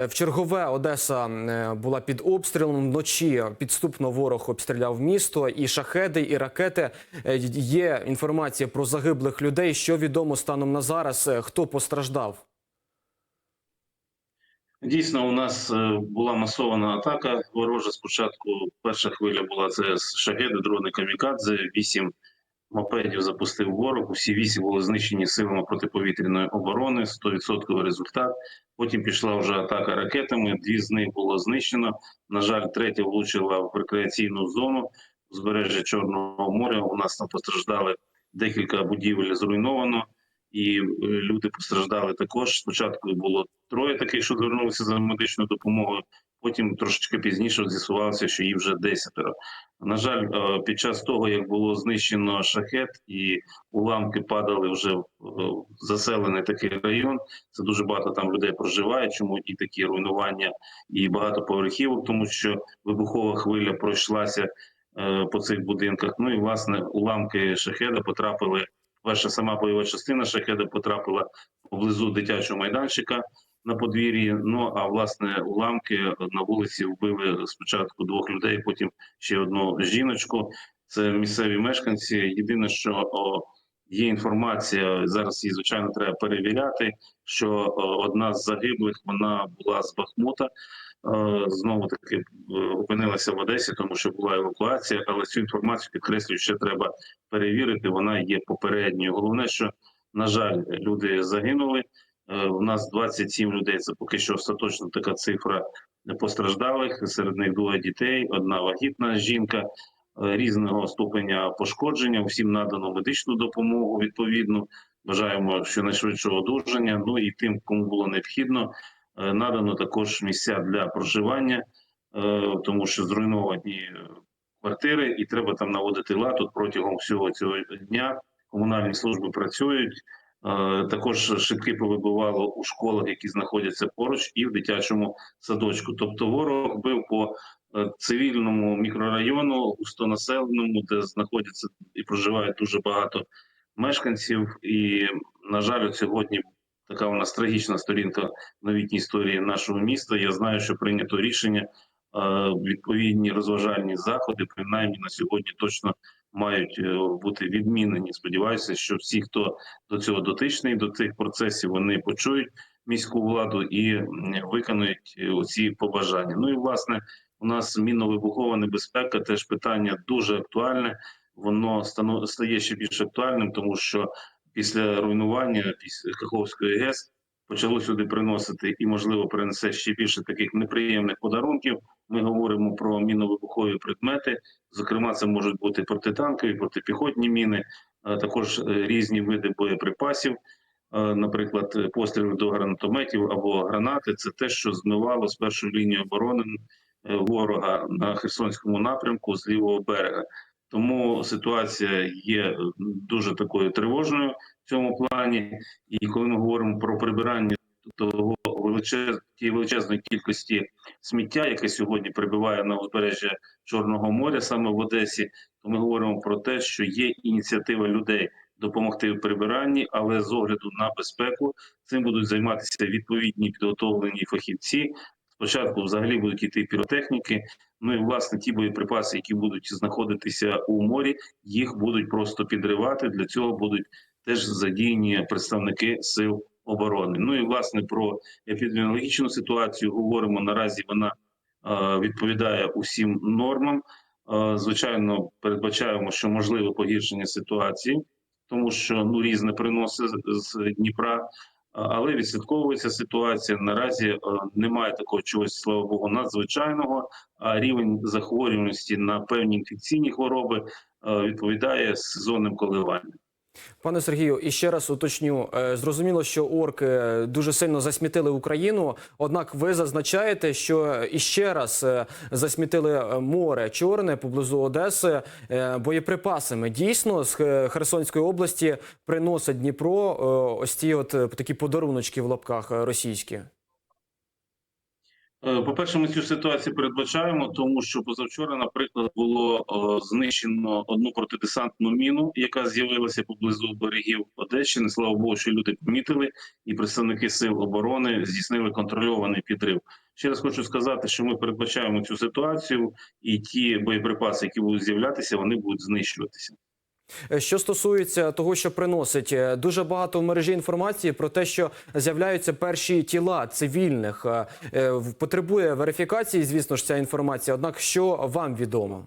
В чергове Одеса е, була під обстрілом. Вночі підступно ворог обстріляв місто, і шахеди, і ракети. Е, Є інформація про загиблих людей. Що відомо станом на зараз? Е, Хто постраждав? Дійсно, у нас була масована атака ворожа. Спочатку перша хвиля була це шахеди, дрони камікадзе. Вісім мопедів запустив ворог. Усі вісім були знищені силами протиповітряної оборони. 100% результат. Потім пішла вже атака ракетами. Дві з них було знищено. На жаль, третя влучила в рекреаційну зону узбережжя Чорного моря. У нас там постраждали декілька будівель зруйновано і е, люди постраждали також. Спочатку було троє таких, що звернулися за медичною допомогою. Потім трошечки пізніше з'ясувалося, що їх вже десятеро. На жаль, е, під час того, як було знищено шахет і уламки падали вже в е, заселений такий район. Це дуже багато там людей проживає. Чому і такі руйнування, і багато поверхівок, тому що вибухова хвиля пройшлася е, по цих будинках. Ну і власне уламки шахеда потрапили. Перша сама бойова частина шахеда потрапила поблизу дитячого майданчика на подвір'ї. Ну а власне уламки на вулиці вбили спочатку двох людей, потім ще одну жіночку. Це місцеві мешканці. Єдине, що є інформація зараз, її звичайно треба перевіряти. Що одна з загиблих вона була з Бахмута. Знову таки е, опинилася в Одесі, тому що була евакуація, але цю інформацію підкреслюю, ще треба перевірити. Вона є попередньою. Головне, що на жаль, люди загинули. Е, У нас 27 людей. Це поки що остаточно така цифра постраждалих. Серед них двоє дітей, одна вагітна жінка е, різного ступеня пошкодження. Всім надано медичну допомогу. Відповідно, бажаємо щонайшвидшого одужання. Ну і тим, кому було необхідно, е, надано також місця для проживання, тому що зруйновані квартири, і треба там наводити лад. Тут протягом всього цього дня комунальні служби працюють. Е, Також шибки повибивало у школах, які знаходяться поруч, і в дитячому садочку. Тобто, ворог бив по е, цивільному мікрорайону, густонаселеному, де знаходяться і проживають дуже багато мешканців. І на жаль, сьогодні така у нас трагічна сторінка новітній історії нашого міста. Я знаю, що прийнято рішення. е, Відповідні розважальні заходи, принаймні на сьогодні точно мають е, бути відмінені. Сподіваюся, що всі, хто до цього дотичний, до цих процесів, вони почують міську владу і виконують е, оці побажання. Ну і власне, у нас мінно-вибухова небезпека теж питання дуже актуальне. Воно стає ще більш актуальним, тому що після руйнування після Каховської ГЕС почало сюди приносити і, можливо, принесе ще більше таких неприємних подарунків. Ми говоримо про мінно-вибухові предмети. Зокрема, це можуть бути протитанкові, протипіхотні міни, а також е, різні види боєприпасів. Е, Наприклад, е, постріли до гранатометів або гранати це те, що змивало з першої лінії оборони ворога на Херсонському напрямку з лівого берега. Тому ситуація є е, дуже такою тривожною в цьому плані. І коли ми говоримо про прибирання того величез... тієї величезної кількості сміття, яке сьогодні прибиває на узбережжя Чорного моря, саме в Одесі, то ми говоримо про те, що є ініціатива людей допомогти в прибиранні, але з огляду на безпеку цим будуть займатися відповідні підготовлені фахівці. Спочатку взагалі будуть йти піротехніки. Ну і власне ті боєприпаси, які будуть знаходитися у морі, їх будуть просто підривати. Для цього будуть теж задіяні представники сил оборони. Ну і власне про епідеміологічну ситуацію говоримо наразі. Вона е, відповідає усім нормам. Е, звичайно, передбачаємо, що можливе погіршення ситуації, тому що ну різне приноси з- з Дніпра. Але відслідковується ситуація. Наразі е, немає такого чогось, слава Богу, надзвичайного. А рівень захворюваності на певні інфекційні хвороби е, відповідає сезонним коливанням. Пане Сергію, і ще раз уточню. Е, Зрозуміло, що орки дуже сильно засмітили Україну. Однак ви зазначаєте, що іще раз е, засмітили е, море Чорне поблизу Одеси е, боєприпасами. Дійсно, з Херсонської області приносить Дніпро е, ось ті от е, такі подаруночки в лапках е, російські. Е, По-перше, ми цю ситуацію передбачаємо, тому що позавчора, наприклад, було е, знищено одну протидесантну міну, яка з'явилася поблизу берегів Одещини. Слава Богу, що люди помітили, і представники сил оборони здійснили контрольований підрив. Ще раз хочу сказати, що ми передбачаємо цю ситуацію, і ті боєприпаси, які будуть з'являтися, вони будуть знищуватися. Е, Що стосується того, що приносить, е, дуже багато в мережі інформації про те, що з'являються перші тіла цивільних. Е, Потребує верифікації, звісно ж, ця інформація. Однак, що вам відомо?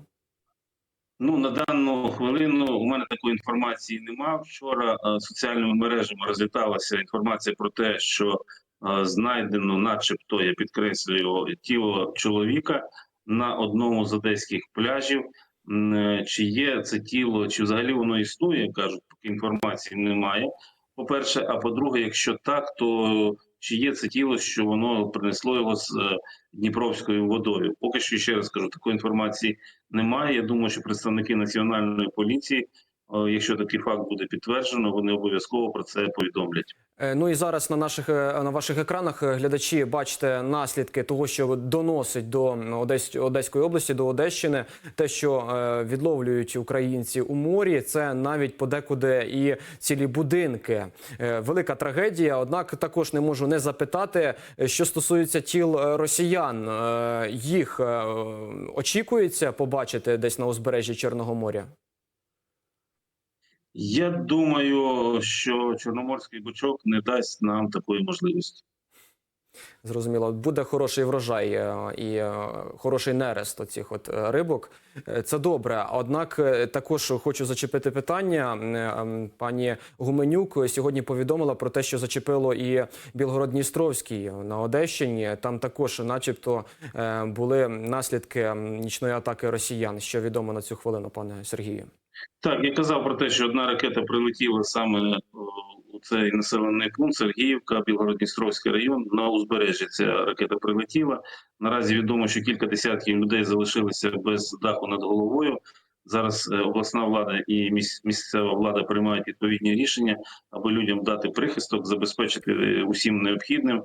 Ну на дану хвилину у мене такої інформації нема. Вчора соціальними мережами розліталася інформація про те, що знайдено, начебто, я підкреслюю, тіло чоловіка на одному з одеських пляжів. Е, Чи є це тіло, чи взагалі воно існує? кажуть, поки інформації немає. По-перше, а по-друге, якщо так, то чи є це тіло, що воно принесло його з е, Дніпровською водою? Поки що ще раз кажу, такої інформації немає. Я думаю, що представники національної поліції, якщо такий факт буде підтверджено, вони обов'язково про це повідомлять. Е, Ну і зараз на наших е, на ваших екранах е, глядачі бачите наслідки того, що доносить до Одесь, Одеської області, до Одещини, те, що е, відловлюють українці у морі. Це навіть подекуди і цілі будинки. Е, велика трагедія. Однак також не можу не запитати, е, що стосується тіл е, росіян. Е, їх е, очікується побачити десь на узбережжі Чорного моря. Я думаю, що Чорноморський бочок не дасть нам такої можливості. Зрозуміло, буде хороший врожай е, і е, хороший нерест оцих от е, рибок. Це добре. Однак також хочу зачепити питання. Пані Гуменюк сьогодні повідомила про те, що зачепило і Білгород-Дністровський на Одещині. Там також, начебто, були наслідки нічної атаки росіян. Що відомо на цю хвилину, пане Сергію? Так, я казав про те, що одна ракета прилетіла саме у цей населений пункт Сергіївка, Білгород-Дністровський район. На узбережжі ця ракета прилетіла. Наразі відомо, що кілька десятків людей залишилися без даху над головою. Зараз е, обласна влада і місцева влада приймають відповідні рішення, аби людям дати прихисток, забезпечити е, усім необхідним.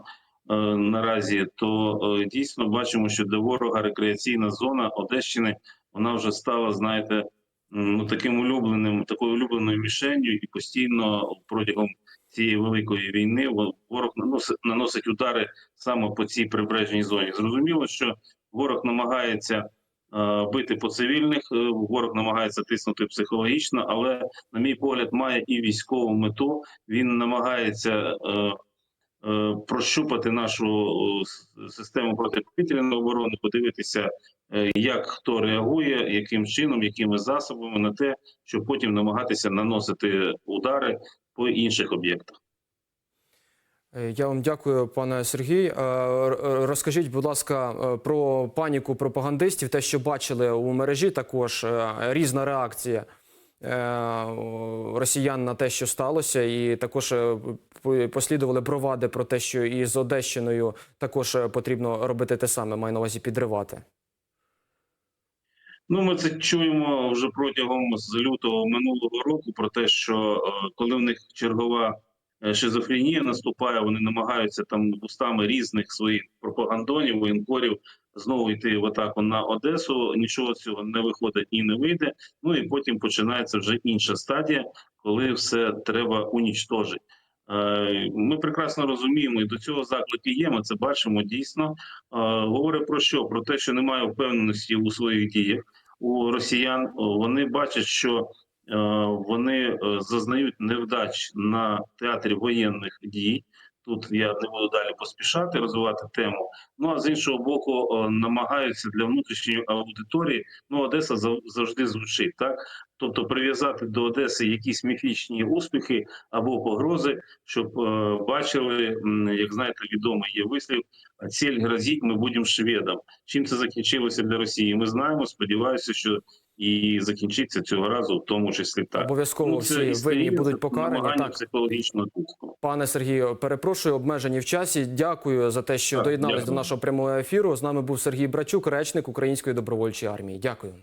Е, Наразі то е, дійсно бачимо, що для ворога рекреаційна зона Одещини вона вже стала, знаєте, ну таким улюбленим, такою улюбленою мішенью, і постійно протягом цієї великої війни во- ворог наносить, наносить удари саме по цій прибережній зоні. Зрозуміло, що ворог намагається е, бити по цивільних, е, ворог намагається тиснути психологічно, але, на мій погляд, має і військову мету. Він намагається. Е, Прощупати нашу систему протиповітряної оборони, подивитися, е, як хто реагує, яким чином, якими засобами на те, щоб потім намагатися наносити удари по інших об'єктах. Е, Я вам дякую, пане Сергій. Розкажіть, будь ласка, про паніку пропагандистів, те, що бачили у мережі, також різна реакція росіян на те, що сталося, і також е, послідували бровади про те, що і з Одещиною також е, потрібно робити те саме, маю на увазі підривати. Ну, ми це чуємо вже протягом з лютого минулого року про те, що е, коли в них чергова е, шизофренія наступає, вони намагаються там устами різних своїх пропагандонів, воєнкорів знову йти в атаку на Одесу. Нічого цього не виходить і не вийде. Ну і потім починається вже інша стадія, коли все треба унічтожити. Е, Ми прекрасно розуміємо, і до цього заклики є. Ми це бачимо дійсно. Е, Говорить про що? Про те, що немає впевненості у своїх діях у росіян. Вони бачать, що е, вони е, зазнають невдач на театрі воєнних дій. Тут я не буду далі поспішати розвивати тему. Ну а з іншого боку, е, намагаються для внутрішньої аудиторії. Ну, Одеса зав- завжди звучить так. Тобто прив'язати до Одеси якісь міфічні успіхи або погрози, щоб е, бачили, як знаєте, відомий є вислів: ціль грозить, ми будемо шведом. Чим це закінчилося для Росії? Ми знаємо. Сподіваюся, що і закінчиться цього разу, в тому числі так. Обов'язково Ну, всі винні будуть покарані. Так, психологічного тиску. Пане Сергію, перепрошую, обмежені в часі. Дякую за те, що доєдналися до нашого прямого ефіру. З нами був Сергій Брачук, речник Української добровольчої армії. Дякую.